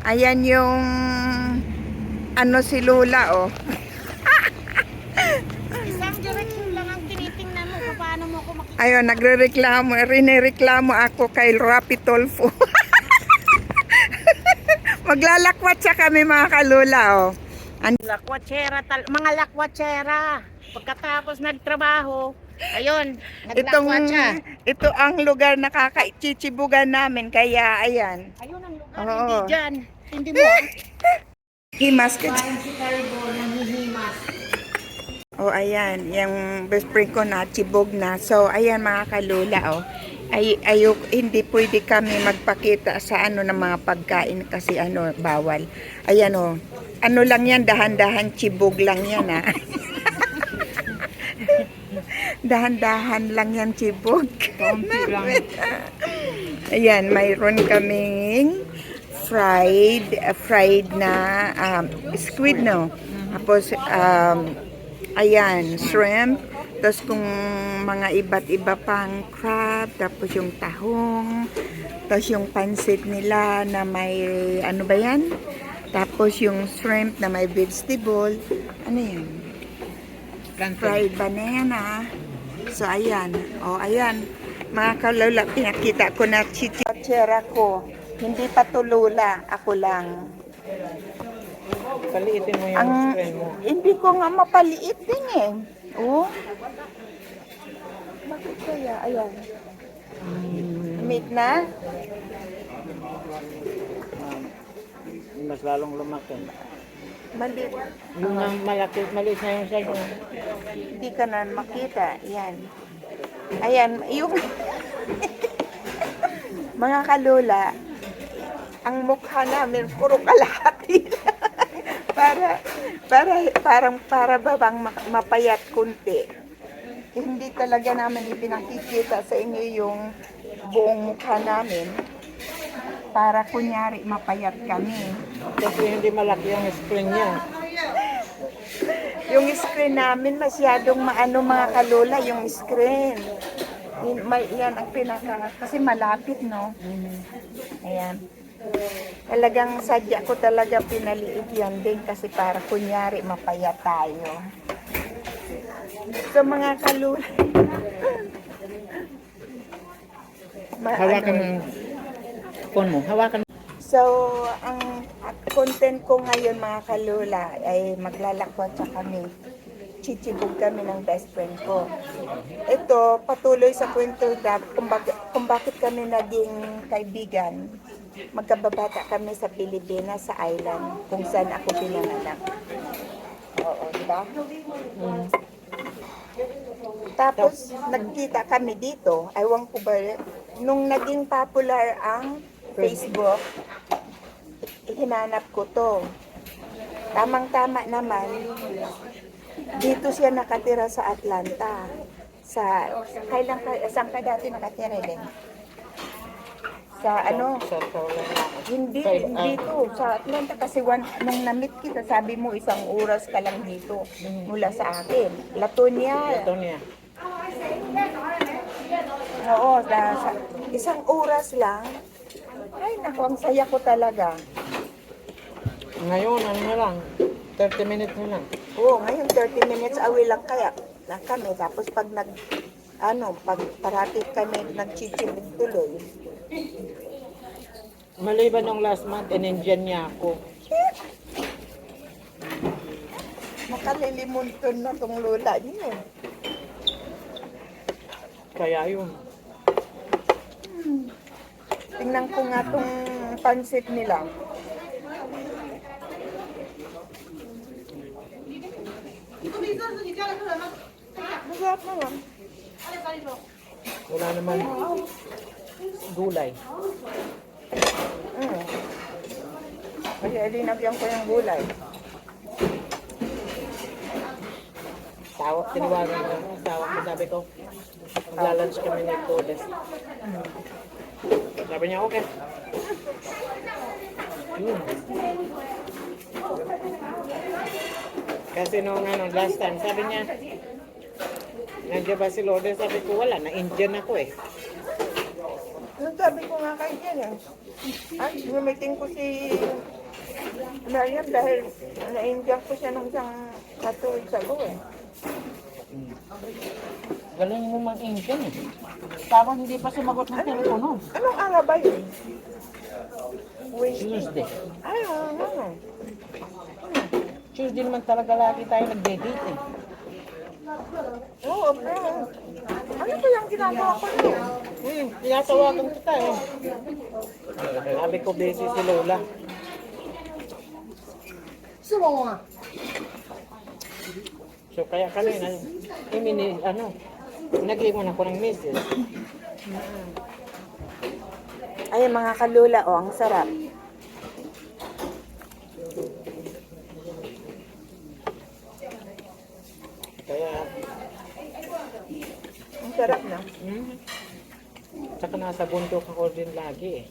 Ayan yung ano si Lula oh. Isang direksyon lang ang tinitingnan mo paano mo ako makikita. Ayun, nagrereklamo, rinereklamo ako kay Rapi Tolfo. Maglalakwat siya kami mga kalula oh. An- Lakwatsera, mga lakwatsera. Pagkatapos nagtrabaho, ayun, Itong, siya. ito ang lugar na kakaichichibugan namin, kaya ayan. Ayun ang lugar, Oo. hindi dyan. Hindi mo. ah. Himas ka Carbo, nangihimas. Oh, ayan, yung best friend ko na chibog na. So, ayan mga kalula, oh. Ay, ayok, hindi pwede kami magpakita sa ano ng mga pagkain kasi ano, bawal. Ayan, oh. Ano lang yan, dahan-dahan chibog lang yan, ah. dahan-dahan lang yan chibog. Ayan, mayroon kaming fried, uh, fried na um, squid, no? Tapos, um, ayan, shrimp. Tapos kung mga iba't iba pang crab. Tapos yung tahong. Tapos yung pansit nila na may, ano ba yan? Tapos yung shrimp na may vegetable. Ano yan? fried banana. So, ayan. O, ayan. Mga kalula, pinakita ko na chichichera ko. Hindi pa tulula. Ako lang. Paliitin mo Ang, hindi ko nga mapaliit din eh. Oh. Bakit kaya? Ayan. Meat na? Mas lalong lumaki. Maliit. Yung ang malaki, maliit na yung niya. Hindi ka na makita. Ayan. Ayan. Yung... Mga kalula, ang mukha namin puro kalahati. para para parang para babang ma- mapayat kunti. Hindi talaga namin ipinakikita sa inyo yung buong mukha namin. Para kunyari mapayat kami. Kasi hindi malaki yung spring niya. Yung screen namin masyadong maano mga kalula yung screen. Yun- May, yan ang pinaka, kasi malapit no. Ayan. Talagang sadya ko talaga pinaliit yan din kasi para kunyari mapayat tayo. So mga kalula. Ma- Hawakan ano, mo. Phone mo. Hawakan mo. So, ang content ko ngayon mga kalula ay maglalakwat sa kami. Chichibog kami ng best friend ko. Ito, patuloy sa kwento na kung, bak- kung bakit kami naging kaibigan. Magkababata kami sa Pilipinas, sa island, kung saan ako pinanganak. Oo, di ba? Mm. Tapos, nagkita kami dito. Ewan ko ba, nung naging popular ang Facebook, hinanap ko to. Tamang-tama naman, dito siya nakatira sa Atlanta. Sa, kailan ka, saan ka dati nakatira din? Sa ano, Sa hindi, Kay- ah. dito, sa Atlanta kasi one, nung na-meet kita, sabi mo isang oras ka lang dito mula sa akin. Latonia, Ito niya. oo, sa, isang oras lang. Ay, naku, ang saya ko talaga. Ngayon, ano na lang. 30 minutes na lang. Oo, ngayon 30 minutes away lang kaya na kami. Tapos pag nag, ano, pag parati kami nagchichibig tuloy. Maliban nung last month, in-Indian niya ako. Makalilimunton na tong lula niyo. Kaya yun. Tingnan ko nga tong pansit nila. Masarap naman. Wala naman gulay. Mm. Kasi linagyan ko yung gulay. Tawag, tinawagan ko. Tawag ko, sabi ko, maglalunch kami ni Todes. Sabi niya, okay. Kasi nung ano, last time, sabi niya, nandiyan ba si Lourdes? Sabi ko, wala, na-Indian ako eh. Nung sabi ko nga kay Jen, eh, Ay, gumiting ko si Mariam dahil na-injure ko siya nung isang katuwid sa go eh. Galing mo mang Indian eh. Parang hindi pa sumagot ng telepono. Anong araw ba yun? Tuesday. Ay, ano? Tuesday naman talaga lagi tayo nagde-date eh. Oo, pero ano ba yung ginagawa ko niyo? Hmm, tinatawagan kita eh. Sabi ko busy si Lola. So kaya kanina, imini, ano, nag-iwan ako ng message. Ay, mga kalula, oh, ang sarap. Kaya, Ang sarap na. hmm, saka nasa bundok ako din lagi eh.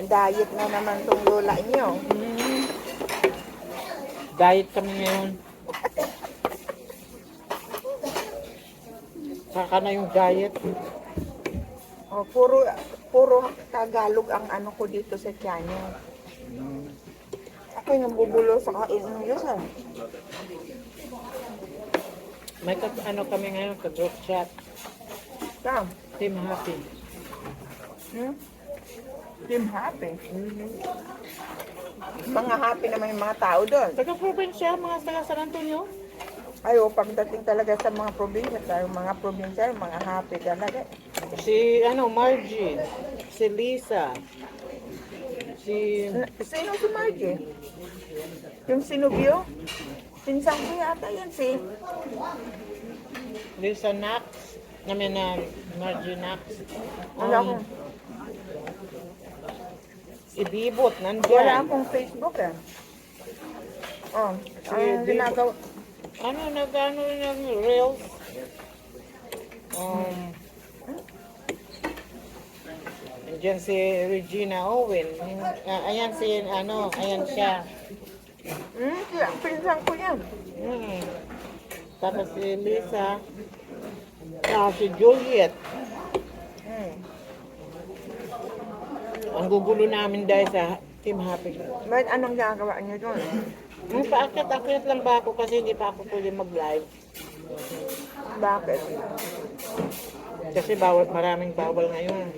Ang diet na naman tong lula niyo. Hmm. Diet kami ngayon. Saka na yung diet. Oh, puro puro Tagalog ang ano ko dito sa channel. Ako yung nabubulo sa kain ng Diyos. ah. May ka, ano kami ngayon, ka-group chat. Sam, Team Happy. hmm? Team happy. Mga happy naman yung mga tao doon. Taga-probinsya, mga taga San Antonio. Ayaw, pagdating talaga sa mga probinsya, tayo mga probinsya, mga happy talaga. Si, ano, Margie. Si Lisa. Si, Sino si Margie? Yung sinubyo? Pinsang ko yata yan si... Lisa Knox. Namin na Margie Knox. Wala Um, akong, si Bibot, wala nandyan. akong Facebook eh. Oh, Si ang Dibo. ginagawa... Ano, nag-ano ng Reels. Um, Nandiyan si Regina Owen. Ah, ayan si, ano, ayan siya. Hmm, siya, pinsang ko yan. Hmm. Tapos si Lisa. Ah, si Juliet. Hmm. Ang gugulo namin dahil sa Team Happy. Ba't anong ginagawa niyo doon? Hmm, paakit-akit lang ba ako kasi hindi pa ako pwede mag-live. Bakit? Kasi bawal, maraming bawal ngayon.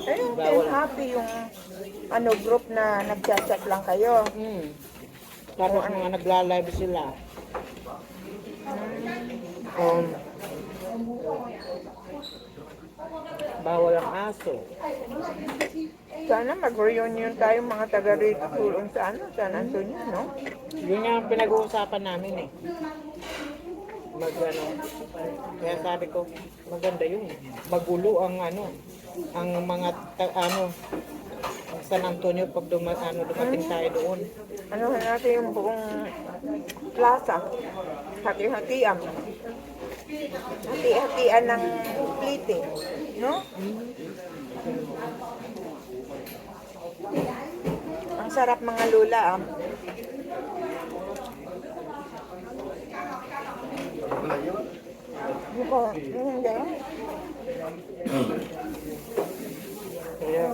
Eh, yung Bawal. Happy, yung ano group na nagchat-chat lang kayo. Hmm. Tapos mga nagla-live sila. Um, bawal ang aso. Sana mag-reunion tayo mga taga rito tulong sa ano, San Antonio, no? Yun nga ang pinag-uusapan namin eh. Mag ano, kaya sabi ko, maganda yun. Magulo ang ano, ang mga ta- ano, ang San Antonio pag duma, ano, dumating tayo doon. Ano natin yung buong plaza. Hati-hatian. Hati-hatian ng plite. No? Ang sarap mga lula, ah. Hindi ko, hindi. Kaya,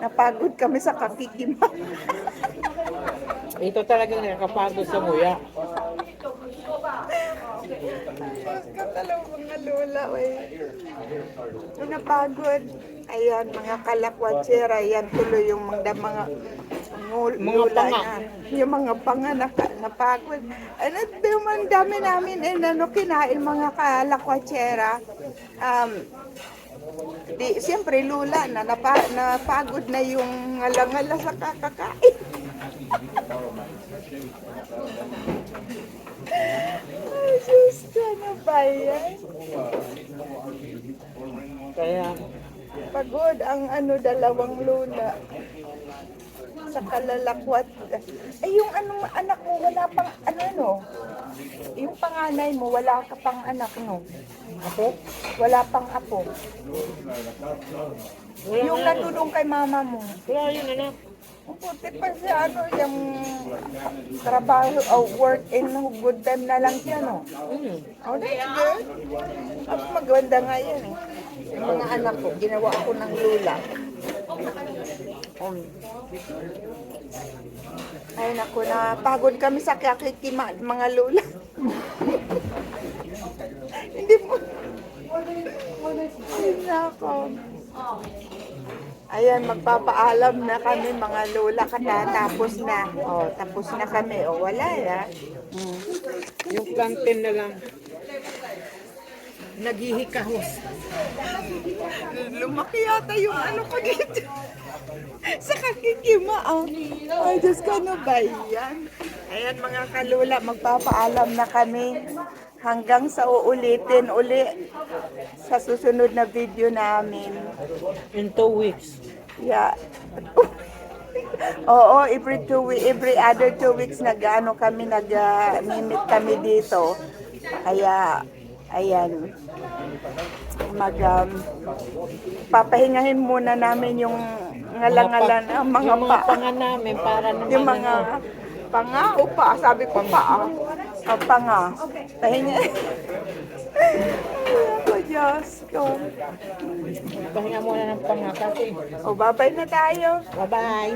Napagod kami sa kakikima. ito talaga nakakapagod sa nguya. Mga lola, wey. Napagod. Ayan, mga kalakwatsera, yan tuloy yung mga mga lula panga. niya. Yung mga panga na, napagod. Ano, yung ang dami namin, eh, ano, kinain mga kalakwatsera. Um, di, siyempre, lula na, napa, napagod na yung ngala-ngala sa kakakain. Ay, sus, ano ba yan? Kaya, Pagod ang ano dalawang lula sa kalalakwat. Eh yung ano anak mo wala pang ano ano. Yung panganay mo wala ka pang anak no. ako, Wala pang apo. Yung natulong kay mama mo. wala yun anak. Puti pa siya, ano, yung trabaho, oh, work in good time na lang siya, no? Hmm. Oh, that's good. At maganda nga yan eh. Yung mga anak ko, ginawa ko ng lula. Um. Ay, naku, na pagod kami sa kakikima, mga lula. Hindi mo. Ay, nako. Ayan, magpapaalam na kami mga lola katatapos na. Oh, tapos na kami. O, wala ya. Mm. Yung plantain na lang. Naghihikahos. Lumaki yata yung ano ko dito. Sa kakikima, oh. Ay, Diyos ko, ano ba yan? Ayan, mga kalula, magpapaalam na kami hanggang sa uulitin uli sa susunod na video namin. In two weeks. Yeah. Oo, every two weeks, every other two weeks nag-ano kami, nag-mimit kami dito. Kaya, ayan, mag, um, papahingahin muna namin yung ngalangalan, ang mga mga pa, panga namin para naman yung mga ano, panga o pa, sabi ko pa, ah, Ah, panga. Pahinga. Ay, ako, Diyos ko. pahinga muna ng panga kasi. O, babay na tayo. Bye-bye.